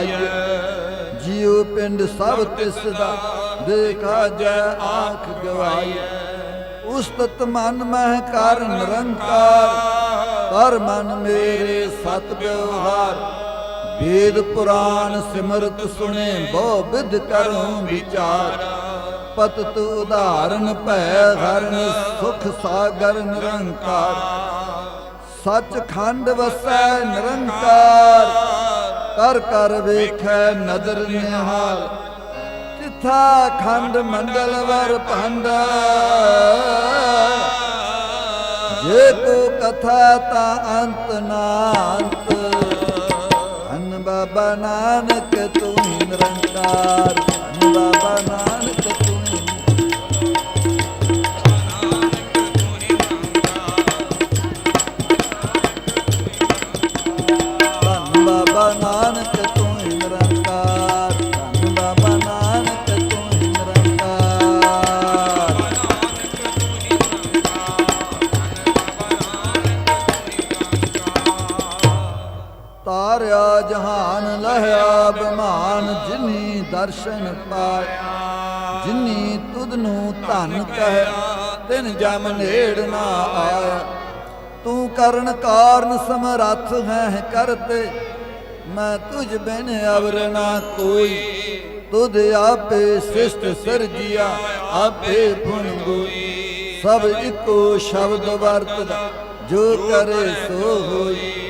ਜਾਈਏ ਜੀਉ ਪਿੰਡ ਸਭ ਤਿਸ ਦਾ ਦੇਖਾ ਜੈ, ਆਖ ਗਵਾਈਏ। ਉਸਤਤ ਮਨ ਮਹਿ ਕਰ ਨਿਰੰਕਾਰ, ਪਰ ਮਨ ਮੇਰੇ ਸਤ ਵਿਵਹਾਰ। ਵੇਦ ਪੁਰਾਨ ਸਿਮਰਤ ਸੁਣੇ, ਬਹੁ ਵਿਧ ਕਰੂੰ ਵਿਚਾਰ। ਪਤਤ ਉਦਾਹਰਨ ਭੈ ਹਰਨ ਸੁਖ ਸਾਗਰ ਨਿਰੰਕਾਰ। ਸੱਚ ਖੰਡ ਵਸੈ ਨਿਰੰਕਾਰ। ਕਰ ਕਰ ਵੇਖੈ ਨਦਰ ਨਿਹਾਲ, ਤਿਥਾ ਖੰਡ ਮੰਡਲ ਵਰ ਭੰਡ। ਜੇ ਕੋ ਕਥਾ ਤਾ ਅੰਤ ਨਾ ਅੰਤ ਧੰਨ ਬਾਬਾ ਨਾਨਕ ਤੂੰ ਹੀ ਨਿਰੰਕਾਰ। ਤਾਰਿਆ ਜਹਾਨ ਲਹਿਆ, ਬਿਮਾਨ ਜਿਨੀ ਦਰਸ਼ਨ ਪਾਇਆ। ਜਿਨੀ ਤੁਧ ਨੂੰ ਧਨ ਕਹਿ, ਤਿਨ ਜਮ ਨੇੜ ਨਾ ਆਇਆ। ਤੂੰ ਕਰਨ ਕਾਰਨ ਸਮਰੱਥ ਹੈ ਕਰਤੇ, ਮੈਂ ਤੁਝ ਬਿਨ ਅਵਰ ਨਾ ਕੋਈ। ਤੁਧ ਆਪੇ ਸਿਸ਼ਟ ਸਿਰਜਿਆ, ਆਪੇ ਗੁਣ ਗੋਈ ਸਭ ਇੱਕੋ ਸ਼ਬਦ ਵਰਤਦਾ, ਜੋ ਕਰੇ ਸੋ ਹੋਈ।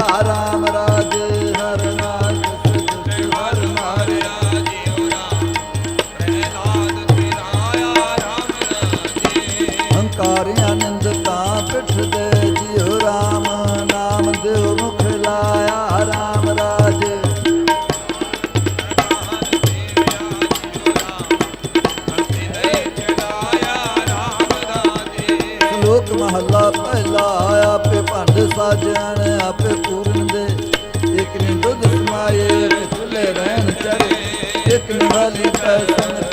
ਹੰਕਾਰ ਆਨੰਦ ਤਾਂ ਪਿਠ ਦੇ ਜਿਉ ਰਾਮ, ਨਾਮ ਦੇਵ ਮੁਖ ਲਾਇਆ ਰਾਮ ਰਾਜ। ਲੋਕ ਮਹੱਲਾ ਪਹਿਲਾ ਆਪੇ ਭੰਡ ਸਾਜਣ, ਆਪੇ ਪੂਰਨ ਦੇ। ਇੱਕ ਨੇ ਦੁੱਧ ਸਮਾਏ ਇਕ ਚੁੱਲੇ ਰਹਿਣ ਚੜੇ ਇਕ ਨਿਵਾਲੀ ਪੈਸਨ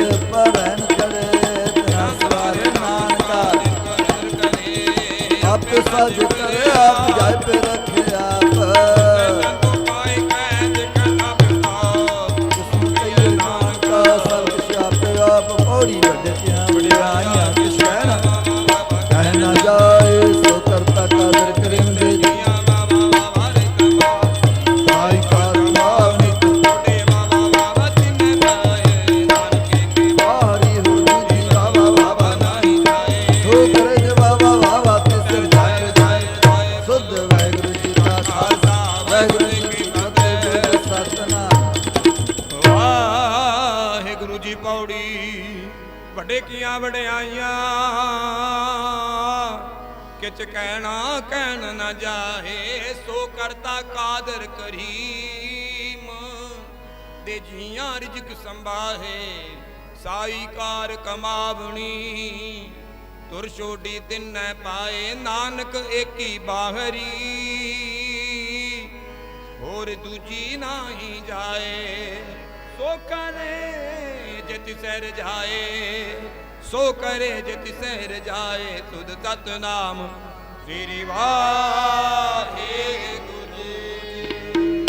ਪੌੜੀ ਵੱਡੇ ਕੀਆਂ ਵਡਿਆਈਆਂ। ਕਿਚ ਕਹਿਣਾ ਕਹਿਣ ਨਾ ਜਾਹੇ, ਸੋ ਕਰਤਾ ਕਾਦਰ ਕਰੀਮ। ਦੇ ਜੀਆਂ ਰਿਜਕ ਸੰਭਾਹੇ, ਸਾਈ ਕਾਰ ਕਮਾਵਣੀ। ਤੁਰ ਛੋਡੀ ਤਿੰਨੈ ਪਾਏ, ਨਾਨਕ ਏਕੀ ਬਾਹਰੀ। ਹੋਰ ਦੂਜੀ ਨਾਹੀ ਜਾਏ ਸੋ ਕਰੇ ਜਿਤ ਸਹਿ ਜਾਏ, ਸੋ ਕਰੇ ਜਿਤ ਸਹਿ ਜਾਏ ਤੁਧ ਤਤ ਨਾਮ ਸ੍ਰੀ ਵਾਹਿਗੁਰੂ ਜੀ।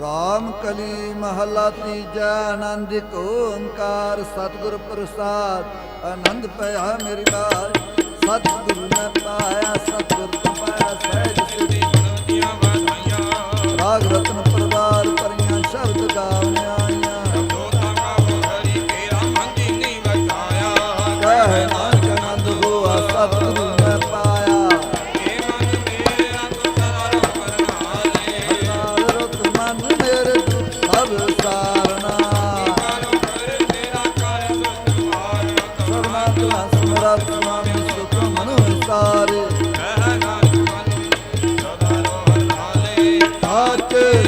ਰਾਮ ਕਲੀ ਮਹਲਾ ਤੀਜਾ ਆਨੰਦ ਇੱਕ ਓੰਕਾਰ, ਸਤਿਗੁਰ ਪ੍ਰਸਾਦ, ਆਨੰਦ ਪਿਆ ਮੇਰੀ ਬਾਤ ਸਤਿਗੁਰੂ ਨੇ ਪਾਇਆ ਸਤਿਗੁਰ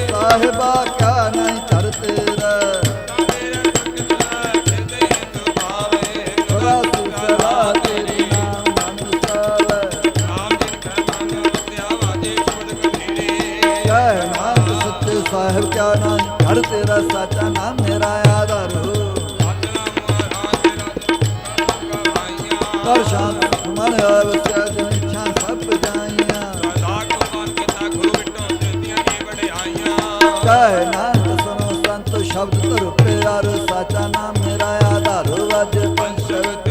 ਸਾਹਿਬਾ ਕਿਆ ਨਹੀਂ ਕਰ ਤੇਰਾ। ਸਦਾ ਸਾਹਿਬ ਕਿਆ ਨਾਮ ਘਰ ਤੇਰਾ, ਸਾਚਾ ਨਾਮ ਮੇਰਾ ਆਧਾਰ ਕਰ ਸ਼ਾਂਤ ਮਨ ਆਵਸਿਆ ਕਹਿ ਨਾਨਕ ਸੁਨੋ ਸੰਤ ਸ਼ਬਦ ਧਰ ਪਿਆਰ ਸਾਚਾ ਨਾਮ ਮੇਰਾ ਆਧਾਰ ਵਜ ਪੰਜ ਸ਼ਬਦ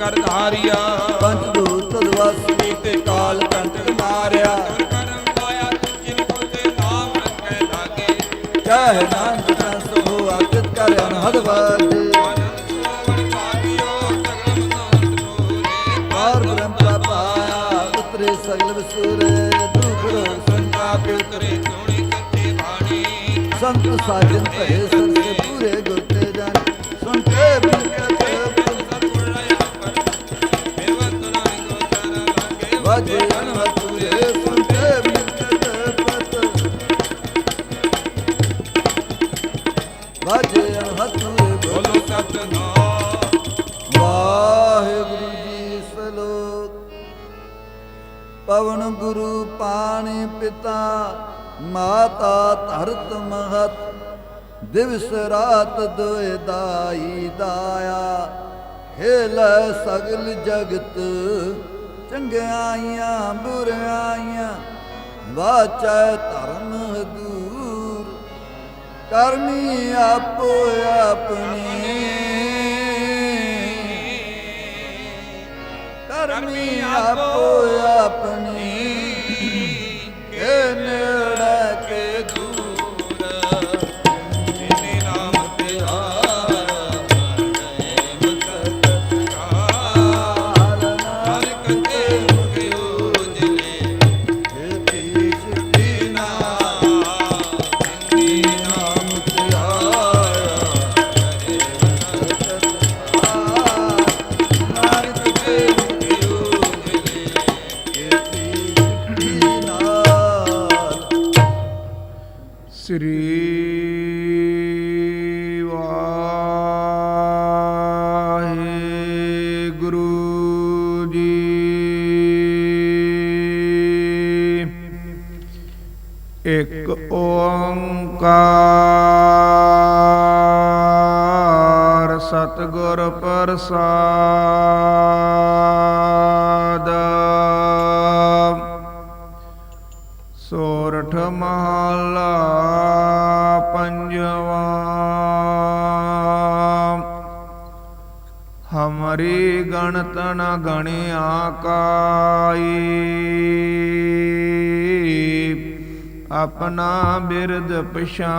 ਕਰ ਧਾਰਿਆ ਪੰਜ ਦੂਤ ਦਵਾਸੀ ਤੇ ਕਾਲ ਕੰਟਕ ਮਾਰਿਆ ਕਰਮ ਪਾਇਆ ਤੁਝ ਕੋ ਤੇ ਨਾਮ ਕਹਿ ਲਾਗੇ ਕਹਿ ਸਾਜਨ ਭਏ ਸਰਸੇ ਪੂਰੇ ਗੁਰਤੇ ਜਨ ਸੁਣ ਕੇ ਬਿਨ ਕਤੇ ਵਾਜੇ ਅਨਹਦ ਪੂਰੇ ਸੁਣ ਕੇ ਬਿਨ ਕਤੇ ਪਤ। ਵਾਜੇ ਅਨਹਦ ਪੂਰੇ ਬੋਲੋ ਵਾਹਿਗੁਰੂ ਜੀ ਸਲੋਕ। ਪਵਨ ਗੁਰੂ ਪਾਣੀ ਪਿਤਾ। ਮਾਤਾ ਧਰਤ ਮਹਤ, ਦਿਵਸ ਰਾਤ ਦੋਇ ਦਾਈ ਦਾਇਆ। ਖੇਲ ਸਗਲ ਜਗਤ, ਚੰਗਿਆਈਆਂ ਬੁਰਾਈਆਂ ਵਾਚੈ ਧਰਮ ਦੂਰ। ਕਰਨੀ ਆਪੋ ਆਪਣੀ ਇਕ ਓੰਕਾਰ ਸਤਗੁਰ ਪ੍ਰਸਾਦ। ਸੋਰਠ ਮਹਲਾ ਪੰਜਵਾ। ਹਮਰੀ ਗਣਤਨ ਗਣਿਆ ਕਾਈ। ਆਪਣਾ ਬਿਰਦ ਪਛਾਣਾ।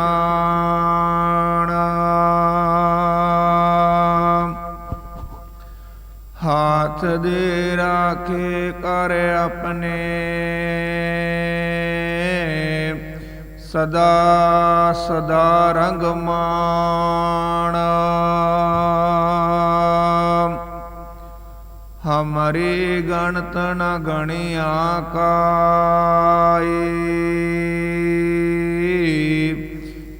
ਹਾਥ ਦੇ ਰਾਖੇ ਕਰ ਆਪਣੇ। ਸਦਾ ਸਦਾ ਰੰਗ ਮਾਣਾ ਹਮਰੀ ਗਣਤ ਨ ਗਣਿਆ ਕਾਈ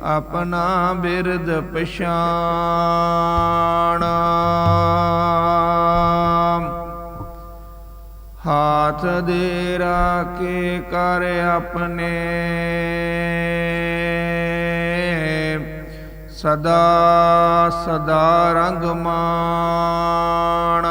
ਆਪਣਾ ਬਿਰਦ ਪਛਾਣਾ। ਹਾਥ ਦੇ ਰਾਖੇ ਕਰ ਆਪਣੇ। ਸਦਾ ਸਦਾ ਰੰਗ ਮਾਣਾ।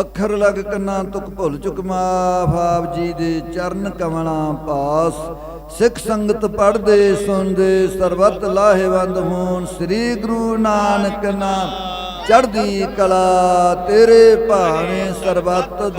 ਅੱਖਰ ਲਗ ਕੰਨਾਂ ਤੁਕ ਭੁੱਲ ਚੁਕ ਮਾਫ ਆਪ ਜੀ ਦੇ ਚਰਨ ਕਮਲਾਂ ਪਾਸ। ਸਿੱਖ ਸੰਗਤ ਪੜਦੇ ਸੁਣਦੇ, ਸਰਬਤ ਲਾਹੇਵੰਦ ਹੋਣ। ਸ੍ਰੀ ਗੁਰੂ ਨਾਨਕ ਨਾਮ ਚੜ੍ਹਦੀ ਕਲਾ ਤੇਰੇ ਭਾਵੇਂ ਸਰਬੱਤ